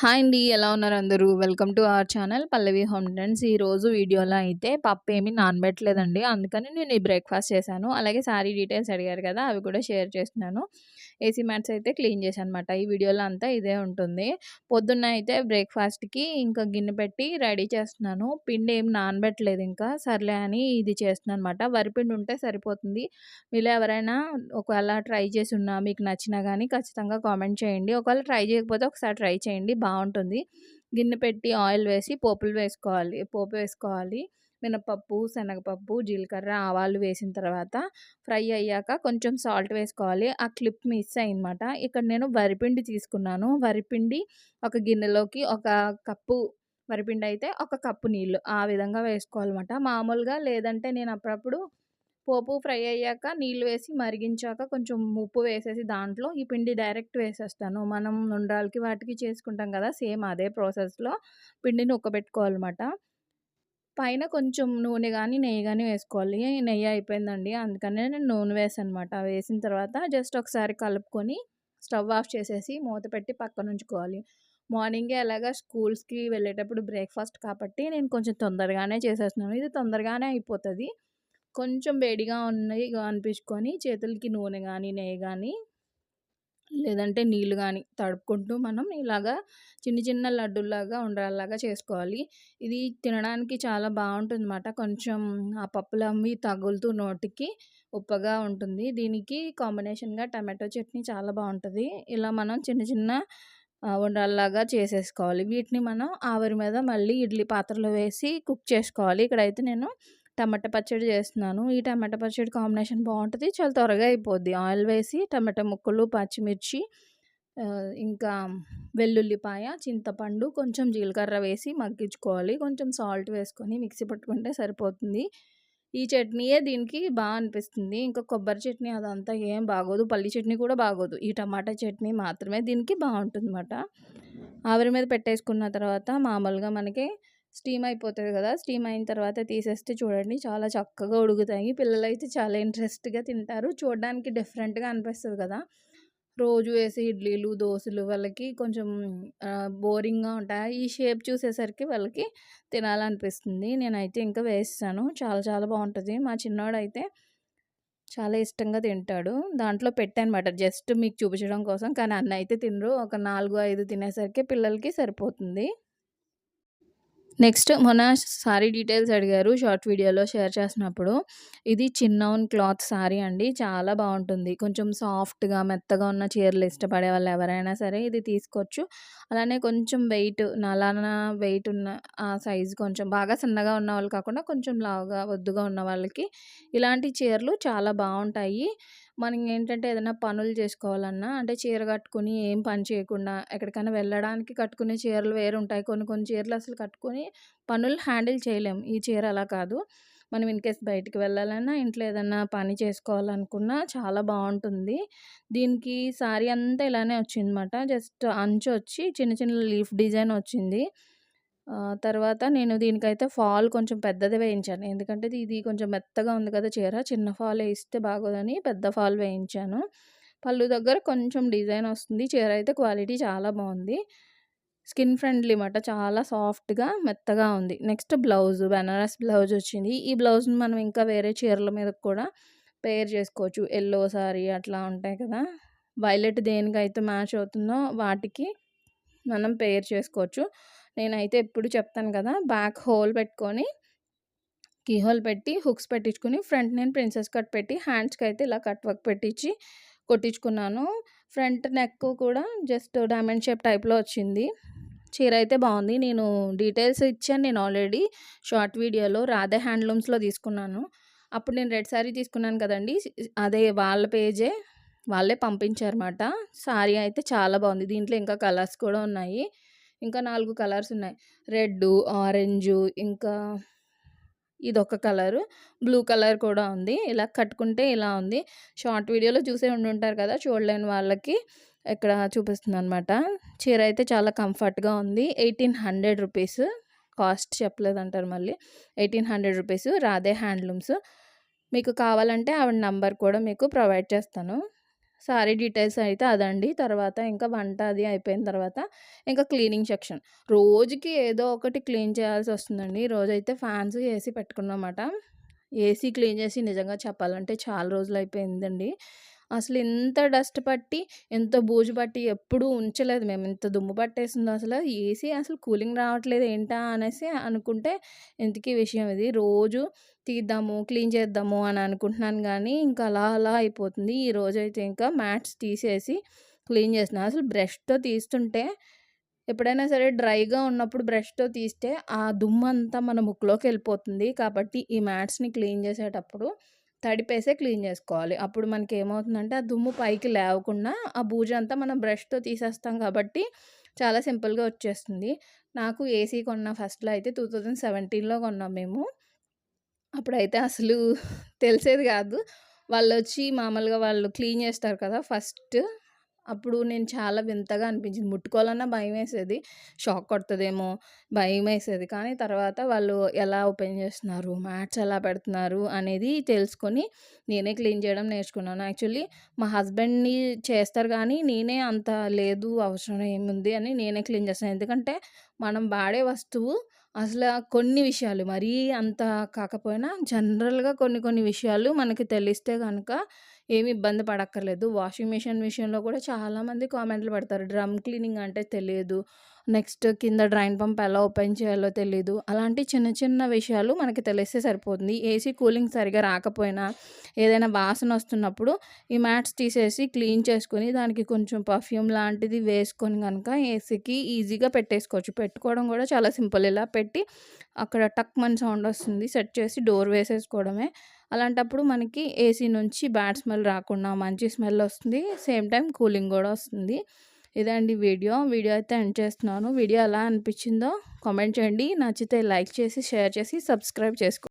Hi అండి ఎలా ఉన్నారు అందరూ? Welcome to our channel Pallavi home trends ఈరోజు వీడియోలో అయితే పప్పు ఏమి నానబెట్టలేదండి. అందుకని నేను ఈ బ్రేక్ఫాస్ట్ చేశాను. అలాగే శారీ డీటెయిల్స్ అడిగారు కదా అవి కూడా షేర్ చేస్తున్నాను. ఏసీ మ్యాట్స్ అయితే క్లీన్ చేశాను అనమాట ఈ వీడియోలో అంతా ఇదే ఉంటుంది. పొద్దున్న అయితే బ్రేక్ఫాస్ట్కి ఇంకా గిన్నె పెట్టి రెడీ చేస్తున్నాను. పిండి ఏం నానబెట్టలేదు ఇంకా. సర్లే అని ఇది చేస్తున్నాను అనమాట వరిపిండి ఉంటే సరిపోతుంది. మీరు ఎవరైనా ఒకవేళ ట్రై చేసి ఉన్నా మీకు నచ్చినా కానీ ఖచ్చితంగా కామెంట్ చేయండి. ఒకవేళ ట్రై చేయకపోతే ఒకసారి ట్రై చేయండి. బాగుంటుంది. గిన్నె పెట్టి ఆయిల్ వేసి పోపులు వేసుకోవాలి పోపు వేసుకోవాలి. మినపప్పు శనగపప్పు జీలకర్ర ఆవాలు వేసిన తర్వాత ఫ్రై అయ్యాక కొంచెం సాల్ట్ వేసుకోవాలి. ఆ క్లిప్ మిస్ అయిందన్నమాట. ఇక్కడ నేను వరిపిండి తీసుకున్నాను. వరిపిండి ఒక గిన్నెలోకి ఒక కప్పు వరిపిండి అయితే ఒక కప్పు నీళ్ళు ఆ విధంగా వేసుకోవాలన్నమాట. మామూలుగా లేదంటే నేను అప్పుడప్పుడు పోపు ఫ్రై అయ్యాక నీళ్ళు వేసి మరిగించాక కొంచెం ఉప్పు వేసేసి దాంట్లో ఈ పిండి డైరెక్ట్ వేసేస్తాను. మనం ఉండ్రాలకి వాటికి చేసుకుంటాం కదా సేమ్ అదే ప్రాసెస్లో పిండిని ఉక్కబెట్టుకోవాలన్నమాట. పైన కొంచెం నూనె కానీ నెయ్యి కానీ వేసుకోవాలి. నెయ్యి అయిపోయిందండి. అందుకనే నేను నూనె వేసాను అనమాట వేసిన తర్వాత జస్ట్ ఒకసారి కలుపుకొని స్టవ్ ఆఫ్ చేసేసి మూత పెట్టి పక్కన ఉంచుకోవాలి. మార్నింగే అలాగా స్కూల్స్కి వెళ్ళేటప్పుడు బ్రేక్ఫాస్ట్ కాబట్టి నేను కొంచెం తొందరగానే చేసేస్తున్నాను. ఇది తొందరగానే అయిపోతుంది. కొంచెం వేడిగా ఉన్నాయి అనిపించుకొని చేతులకి నూనె కానీ నెయ్యి కానీ లేదంటే నీళ్ళు కానీ తడుపుకుంటూ మనం ఇలాగా చిన్న చిన్న లడ్డులాగా ఉండేలాగా చేసుకోవాలి. ఇది తినడానికి చాలా బాగుంటుందన్నమాట కొంచెం ఆ పప్పులు అమ్మి తగులుతూ నోటికి ఉప్పగా ఉంటుంది. దీనికి కాంబినేషన్గా టమాటో చట్నీ చాలా బాగుంటుంది ఇలా మనం చిన్న చిన్న ఉండల్లాగా చేసేసుకోవాలి. వీటిని మనం ఆవిరి మీద మళ్ళీ ఇడ్లీ పాత్రలో వేసి కుక్ చేసుకోవాలి. ఇక్కడైతే నేను టమాటా పచ్చడి చేస్తున్నాను. ఈ టమాటా పచ్చడి కాంబినేషన్ బాగుంటుంది. చాలా త్వరగా అయిపోద్ది. ఆయిల్ వేసి టమాటా ముక్కలు పచ్చిమిర్చి ఇంకా వెల్లుల్లిపాయ చింతపండు కొంచెం జీలకర్ర వేసి మగ్గించుకోవాలి. కొంచెం సాల్ట్ వేసుకొని మిక్సీ పట్టుకుంటే సరిపోతుంది. ఈ చట్నీయే దీనికి బాగా అనిపిస్తుంది. ఇంకా కొబ్బరి చట్నీ అదంతా ఏం బాగోదు. పల్లి చట్నీ కూడా బాగోదు. ఈ టమాటా చట్నీ మాత్రమే దీనికి బాగుంటుంది అన్నమాట ఆవిరి మీద పెట్టేసుకున్న తర్వాత మామూలుగా మనకి స్టీమ్ అయిపోతుంది కదా స్టీమ్ అయిన తర్వాత తీసేస్తే చూడండి చాలా చక్కగా ఉడుకుతాయి. పిల్లలు అయితే చాలా ఇంట్రెస్ట్గా తింటారు. చూడడానికి డిఫరెంట్గా అనిపిస్తుంది కదా. రోజు వేసే ఇడ్లీలు దోశలు వాళ్ళకి కొంచెం బోరింగ్గా ఉంటాయి. ఈ షేప్ చూసేసరికి వాళ్ళకి తినాలనిపిస్తుంది. నేనైతే ఇంకా వేస్తాను. చాలా చాలా బాగుంటుంది. మా చిన్నోడైతే చాలా ఇష్టంగా తింటాడు. దాంట్లో పెట్టానమాట. జస్ట్ మీకు చూపించడం కోసం. కానీ అన్న అయితే తినరు. ఒక నాలుగు ఐదు తినేసరికి పిల్లలకి సరిపోతుంది. నెక్స్ట్ మొన్న సారీ డీటెయిల్స్ అడిగారు షార్ట్ వీడియోలో షేర్ చేసినప్పుడు ఇది చిన్నౌన్ క్లాత్ సారీ అండి చాలా బాగుంటుంది. కొంచెం సాఫ్ట్గా మెత్తగా ఉన్న చీరలు ఇష్టపడే వాళ్ళు ఎవరైనా సరే ఇది తీసుకోవచ్చు. అలానే కొంచెం వెయిట్ నలాన వెయిట్ ఉన్న ఆ సైజు కొంచెం బాగా సన్నగా ఉన్న వాళ్ళు కాకుండా కొంచెం లావుగా వద్దుగా ఉన్న వాళ్ళకి ఇలాంటి చీరలు చాలా బాగుంటాయి. మనం ఏంటంటే ఏదైనా పనులు చేసుకోవాలన్నా అంటే చీర కట్టుకుని ఏం పని చేయకుండా ఎక్కడికైనా వెళ్ళడానికి కట్టుకునే చీరలు వేరు ఉంటాయి కొన్ని కొన్ని చీరలు అసలు కట్టుకొని పనులు హ్యాండిల్ చేయలేం. ఈ చీర అలా కాదు. మనం ఇన్ కేస్ బయటికి వెళ్ళాలన్నా ఇంట్లో ఏదన్నా పని చేసుకోవాలనుకున్నా చాలా బాగుంటుంది. దీనికి సారీ అంతా ఇలానే వచ్చిందన్నమాట. జస్ట్ అంచు వచ్చి చిన్న చిన్న లీఫ్ డిజైన్ వచ్చింది. తర్వాత నేను దీనికైతే ఫాల్ కొంచెం పెద్దది వేయించాను. ఎందుకంటే ఇది కొంచెం మెత్తగా ఉంది కదా చీర చిన్న ఫాల్ వేస్తే బాగోదని పెద్ద ఫాల్ వేయించాను. పళ్ళు దగ్గర కొంచెం డిజైన్ వస్తుంది. చీర అయితే క్వాలిటీ చాలా బాగుంది. స్కిన్ ఫ్రెండ్లీ మాట చాలా సాఫ్ట్గా మెత్తగా ఉంది. నెక్స్ట్ బ్లౌజ్ బెనారస్ బ్లౌజ్ వచ్చింది. ఈ బ్లౌజ్ని మనం ఇంకా వేరే చీరల మీద కూడా పేర్ చేసుకోవచ్చు. ఎల్లో సారీ అట్లా ఉంటాయి కదా. వైలెట్ దేనికైతే మ్యాచ్ అవుతుందో వాటికి మనం పేర్ చేసుకోవచ్చు. నేనైతే ఎప్పుడు చెప్తాను కదా బ్యాక్ హోల్ పెట్టుకొని కీ హోల్ పెట్టి హుక్స్ పెట్టించుకుని ఫ్రంట్ నేను ప్రిన్సెస్ కట్ పెట్టి హ్యాండ్స్కి అయితే ఇలా కట్ వర్క్ పెట్టించి కొట్టించుకున్నాను. ఫ్రంట్ నెక్ కూడా జస్ట్ డైమండ్ షేప్ టైప్లో వచ్చింది. చీర అయితే బాగుంది. నేను డీటెయిల్స్ ఇచ్చాను నేను ఆల్రెడీ షార్ట్ వీడియోలో రాధే హ్యాండ్లూమ్స్లో తీసుకున్నాను. అప్పుడు నేను రెడ్ శారీ తీసుకున్నాను కదండి అదే వాళ్ళ పేజే వాళ్ళే పంపించారన్నమాట. శారీ అయితే చాలా బాగుంది. దీంట్లో ఇంకా కలర్స్ కూడా ఉన్నాయి. ఇంకా నాలుగు కలర్స్ ఉన్నాయి. రెడ్ ఆరెంజ్ ఇంకా ఇదొక కలరు. బ్లూ కలర్ కూడా ఉంది. ఇలా కట్టుకుంటే ఇలా ఉంది. షార్ట్ వీడియోలో చూసే ఉండి ఉంటారు కదా చూడలేని వాళ్ళకి ఇక్కడ చూపిస్తుంది అనమాట చీర అయితే చాలా కంఫర్ట్గా ఉంది. Eighteen hundred rupees. కాస్ట్ చెప్పలేదంటారు మళ్ళీ. Eighteen hundred rupees. Radhe handlooms. మీకు కావాలంటే ఆవిడ నంబర్ కూడా మీకు ప్రొవైడ్ చేస్తాను. సారీ డీటెయిల్స్ అయితే అదండి. తర్వాత ఇంకా వంట అది అయిపోయిన తర్వాత ఇంకా క్లీనింగ్ సెక్షన్. రోజుకి ఏదో ఒకటి క్లీన్ చేయాల్సి వస్తుందండి రోజైతే ఫ్యాన్స్, ఏసీ పెట్టుకున్నమాట ఏసీ క్లీన్ చేసి నిజంగా చెప్పాలంటే చాలా రోజులు అయిపోయిందండి అసలు ఇంత డస్ట్ పట్టి, ఎంత బూజు పట్టి ఎప్పుడూ ఉంచలేదు మేము. ఇంత దుమ్ము పట్టేసిందో అసలు. ఏసీ అసలు కూలింగ్ రావట్లేదు ఏంటా అనేసి అనుకుంటే ఇంతకీ విషయం ఇది. రోజు తీద్దాము, క్లీన్ చేద్దాము అని అనుకుంటున్నాను కానీ ఇంకా అలా అలా అయిపోతుంది. ఈరోజైతే ఇంకా మ్యాట్స్ తీసేసి క్లీన్ చేసిన అసలు బ్రష్‌తో తీస్తుంటే ఎప్పుడైనా సరే డ్రైగా ఉన్నప్పుడు బ్రష్‌తో తీస్తే ఆ దుమ్మంతా మన ముక్కులోకెళ్ళిపోతుంది. కాబట్టి ఈ మ్యాట్స్‌ని క్లీన్ చేసేటప్పుడు తడిపేసే క్లీన్ చేసుకోవాలి. అప్పుడు మనకి ఏమవుతుందంటే ఆ దుమ్ము పైకి లేవకుండా ఆ బూజంతా మనం బ్రష్‌తో తీసేస్తాం కాబట్టి చాలా సింపుల్‌గా వచ్చేస్తుంది. నాకు ఏసీ కొన్న ఫస్ట్‌లో అయితే 2017లో కొన్నాం మేము. అప్పుడైతే అసలు తెలిసేది కాదు. వాళ్ళు వచ్చి మామూలుగా వాళ్ళు క్లీన్ చేస్తారు కదా! ఫస్ట్ అప్పుడు నేను చాలా వింతగా అనిపించింది. ముట్టుకోవాలన్నా భయం వేసేది షాక్ కొడుతుందేమో భయం వేసేది కానీ తర్వాత వాళ్ళు ఎలా ఓపెన్ చేస్తున్నారు, మ్యాట్స్ ఎలా పెడుతున్నారు అనేది తెలుసుకొని నేనే క్లీన్ చేయడం నేర్చుకున్నాను. యాక్చువల్లీ మా హస్బెండ్‌ని చేస్తారు కానీ నేనే అంత లేదు అవసరం ఏముంది అని నేనే క్లీన్ చేస్తాను. ఎందుకంటే మనం వాడే వస్తువు అసలు కొన్ని విషయాలు మరీ అంత కాకపోయినా జనరల్‌గా కొన్ని కొన్ని విషయాలు మనకి తెలిస్తే కనుక ఏమి ఇబ్బంది పడక్కర్లేదు. వాషింగ్ మిషన్ విషయంలో కూడా చాలామంది కామెంట్లు పెడతారు. డ్రమ్ క్లీనింగ్ అంటే తెలియదు. నెక్స్ట్ కింద డ్రైన్ పంప్ ఎలా ఓపెన్ చేయాలో తెలియదు అలాంటి చిన్న చిన్న విషయాలు మనకి తెలిస్తే సరిపోతుంది. ఏసీ కూలింగ్ సరిగ్గా రాకపోయినా ఏదైనా వాసన వస్తున్నప్పుడు ఈ మ్యాట్స్ తీసేసి క్లీన్ చేసుకొని దానికి కొంచెం పర్ఫ్యూమ్ లాంటిది వేసుకొని కనుక ఏసీకి ఈజీగా పెట్టేసుకోవచ్చు. పెట్టుకోవడం కూడా చాలా సింపుల్. ఇలా పెట్టి అక్కడ టక్ మన సౌండ్ వస్తుంది. సెట్ చేసి డోర్ వేసేసుకోవడమే. అలాంటప్పుడు మనకి ఏసీ నుంచి బ్యాడ్ స్మెల్ రాకుండా మంచి స్మెల్ వస్తుంది. సేమ్ టైం కూలింగ్ కూడా వస్తుంది. ఇదండి వీడియో. వీడియో అయితే ఎండ్ చేస్తున్నాను. వీడియో ఎలా అనిపించిందో కామెంట్ చేయండి. నచ్చితే లైక్ చేసి, షేర్ చేసి, సబ్స్క్రైబ్ చేసుకోండి.